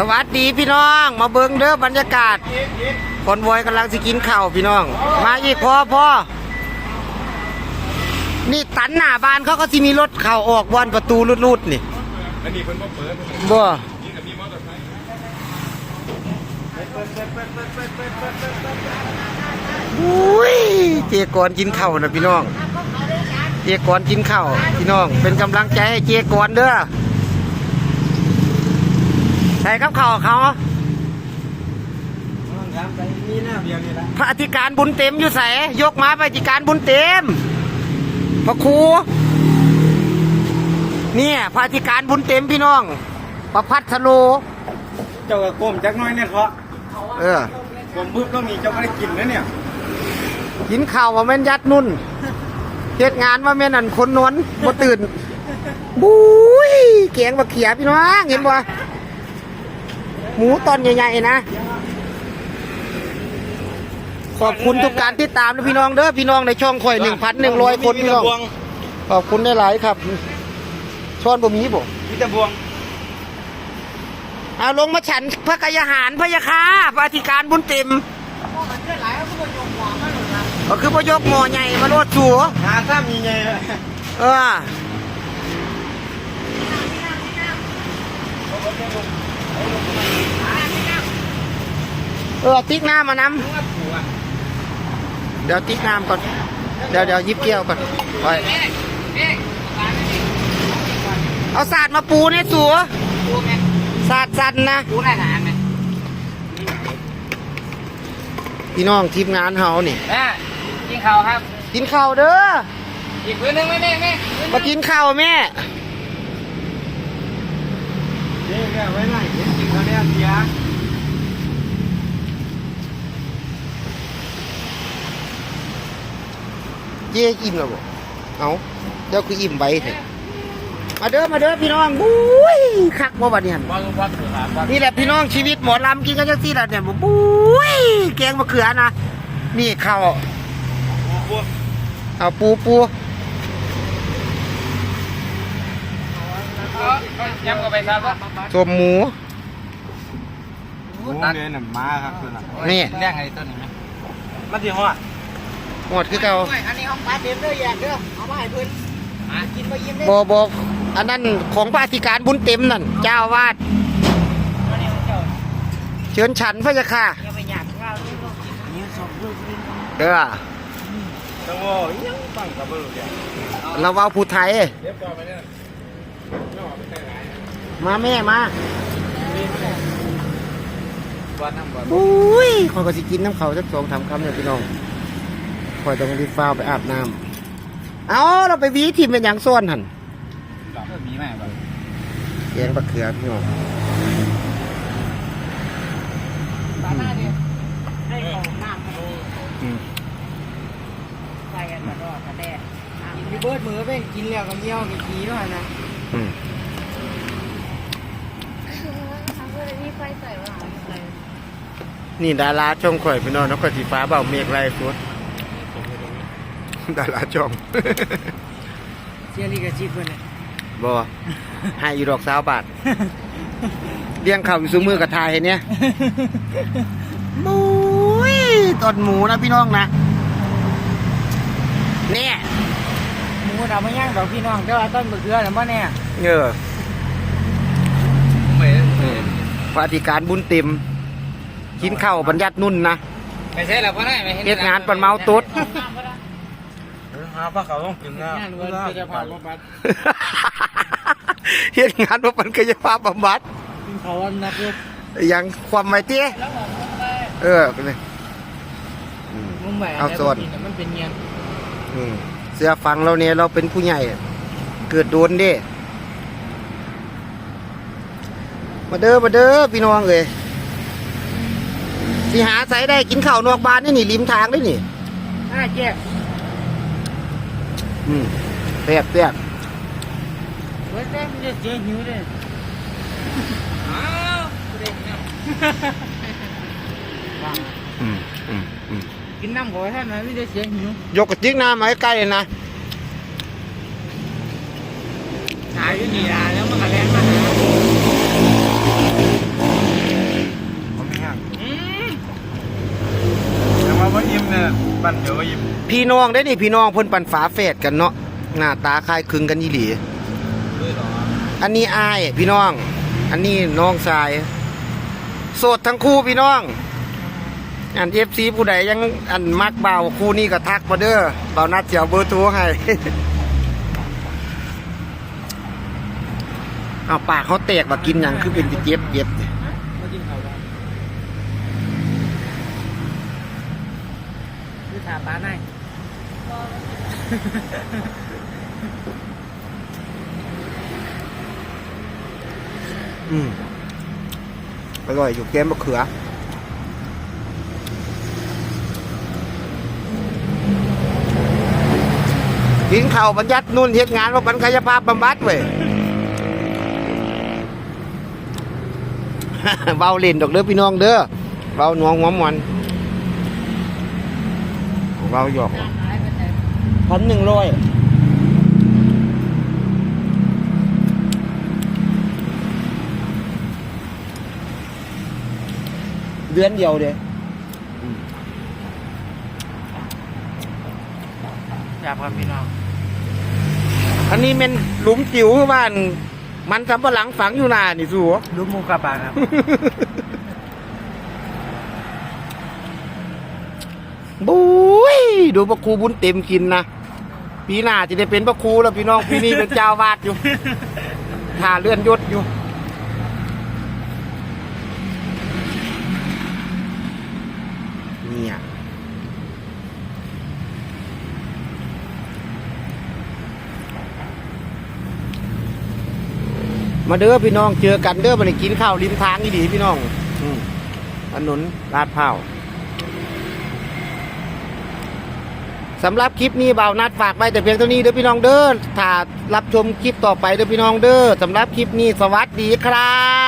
สวัสดีพี่น้อง มาเบิงเด้อบรรยากาศ คนวอยกำลังสิกินข้าวพี่น้อง มาอีกพอพอนี่ตันหน้าบ้านเขาก็สิมีรถเข้าออกบอนประตูลุดๆนี่อันนี้เพิ่นบ่เปิดบ่นี่ก็มีมอเตอร์ไซค์อุ้ยเจกอนกินข้าวนะพี่น้อง เจกอนกินข้าวพี่น้อง เป็นกำลังใจให้เจกอนเด้อ ส่กับข้าวเขาครับไปมีหน้าเบียร์นี่ละพระอธิการบุญเต็มอยู่ใส่ยกมาพระอธิการบุญเต็มพระครูเนี่ยพระอธิการบุญเต็มพี่น้อง ประพัฒโลเจ้าก็ก้มจักหน้อยเนี่ยเขาเออก้มปุ๊บต้องมีเจ้าก็ได้กินนะเนี่ยกินข้าวว่าแม่นยัดนุ่นเฮ็ดงานว่าแม่นอันคนนวลบ่ตื่นบุ้ยเกียงบักเขียพี่น้องเห็นบ่ หมูตอนใหญ่ๆนะ ขอบคุณทุกการติดตามนะพี่น้องเด้อพี่น้องในช่องข่อย1,100คนพี่น้องขอบคุณได้หลายครับช้อนบ่มีบ่มีแต่บวงเอาลงมาฉันพระกายหารพระยาคาพระอธิการบุญเต็มก็คือประยกหมอใหญ่มาโลดสัวหาถ้ามีไงเออ เออติ๊กน้ำมานำเดี๋ยวติ๊กน้ำก่อน เดี๋ยวเดี๋ยวยิบเกี้ยวก่อนไปเอาศาสตร์มาปูเนี่ยสัวศาสตร์สันนะกูได้หารไหมพี่น้องทีมงานเฮานี่แม่กินข้าวครับ กินข้าวเด้ออีกพื้นหนึงไหมแม่แม่พื้นหมานึ่งกินข้าวแม่ นี่แม่ไว้ไหนเห็นกินเขาเนี่ยเสียเย่อิ่มแล้วบ่เอาเดี๋ยวคืออิ่มไปเถอะมาเด้อมาเด้อพี่น้องบุ้ยคักบ่บัดนี้หั่นบอลบอลถือครับบอลนี่แหละพี่น้องชีวิตหมอลำกินกันจังซี่ล่ะเนี่ยบุ้ยแกงมะเขือนะ นี่ข้าวเอาปูปู ย้ำก็ไปครับสมหมูโอ้เดินน่ะมาครับตัวน่ะนี่เรื่องอะไรต้นนี้ไหมมาที่ฮอดหมดคือเก่าอันนี้ห้องปลาเต็มเด้อแยกเด้อเอามาให้เพิ่นมากินมายิ้มเด้บ่บ่อันนั้นของพระอธิการบุญเต็มนั่นเจ้าอาวาดอันนี้ของเจ้าเชิญฉันพระยาค่ะอย่าไปหยาบข้าวนี่ลูกกินอันนี้สองลูกกินเด้อจังโว้ยังฟังกับเบิ่งเดี๋ยวเราเว้าผู้ไทย ม่ออกไปไหนไหนมาแม่มาบอลน้ำบอลบุ้ยคอยก็สิกินน้ำเขาสักสองสามคำเนี่ยพี่น้องคอยต้องรีบฟ้าวไปอาบน้ำเอาเราไปหวีทีมเป็นอย่างส่วนหันมีไหมบอลแกงบักเขือพี่น้องปลาหน้าเนี่ยให้ของน้ำอืมไปกันมารอกันแน่กินพี่เบิร์ดมือเป็นกินแล้วก็เงี้ยวมีขี้ด้วยนะ อืมทำเพื่อที่ไฟใส่ว่าอะไรนี่ดาราช่องข่อยพี่น้องนกกระสีฟ้าเบาเมฆไรฟุตดาราช่องเชียร์ลีกับจีเพื่อนเลยบอให้อยู่ดอกสาวบาทเลี้ยงข้าวอยู่ซุ้มือกับทายเห็นเนี่ยบุ้ยตอนหมูนะพี่น้องนะเนี่ย หมูเราไม่ย่างดอกพี่น้องเด้อต้นมะเขือหรือว่าเนี่ยเออพระอธิการบุญเต็มกินข้าวบรรยัตินุ่นนะไม่ใช่หรอกพ่อได้ไม่เฮ็ดงานปันเมาตุ๊ด หาผ้าขาวต้องกินนะงานวันจะพาพ่อปัดเฮ็ดงานว่าเป็นกายภาพบำบัดกินเขาวันนักเลยอย่างความไม่เตี้ยเออก็เลยอืมมุมแหวนเอาส่วน มันเป็นเงี้ยอืม เสื้อฟังเราเนี่ยเราเป็นผู้ใหญ่ เกิดโดนเด้ มาเด้อมาเด้อพี่น้องเอ้ยสิหาใส่ได้กินข้าวนอกบ้านนี่นี่ริมทางได้นี่ห้าแยกอืมแซ่บแซ่บเว้ยแต่มันจะเสียหิวเลยอ้าวเด็กเนี่ยอืมอืมอืม กินน้ำก่อนท่นะไม่ได้เสียหิวยกกระจิกน้ำมาใกล้เลยนะหายอยู่นี่ลแล้วมันก็แรงมากนะผมไม่ห่างอืมแต่ว่ายิ้มเนี่ยปั่นเดี๋ยวว่าอิ่มพี่น้องได้อนี่พี่น้องพ่นปั่นฝาเฟดกันเนาะหน้าตาคล้ายคลึงกันยี่หลีอันนี้อายพี่น้อง อันนี้น้องชายสดทั้งคู่พี่น้อง อันเอฟซีผู้ใดยังอันมักเบาวคู่นี้ก็ทักมาเด้อเบานัดเจียวเบอร์โทรให้เอาปากเขาแตกมากินอย่างคือเป็นเจ็บเจ็บมากินข้าวบ้างคือถามป้าหน่อยอืมอร่อยอยู่แก้มมะเขือ กินข้าวบรรยัดนุ่นเฮ็ดงานว่าบรรกายภาพบำบัดเว้ยเบาเล่นดอกเด้อพี่น้องเด้อเบาหนวงหัวมอนเบาหยอกหนพันหนึ่งร้อยเดือนเดียวเด้ อยากครับพี่น้องอันนี้เป็นหลุมจิ๋วบ้าน มันสำปะหลังฝังอยู่นานี่สูรู้มูกระบาครับ บุ้ยดูพระครูบุญเต็มกินนะปีหน้าจะได้เป็นพระครูแล้วพี่น้องปีนี้เป็นเจ้าวาดอยู่ถ่าเลื่อนยศอยู่เนี่ย มาเด้อพี่น้องเจอกันเด้อมาได้กินข้าวริมทางนี่ดีพี่น้องอืมถนนลาดพร้าวสำหรับคลิปนี้เบาวนัดฝากไว้แต่เพียงเท่านี้เด้อพี่น้องเด้อถ้ารับชมคลิปต่อไปเด้อพี่น้องเด้อสำหรับคลิปนี้สวัสดีครับ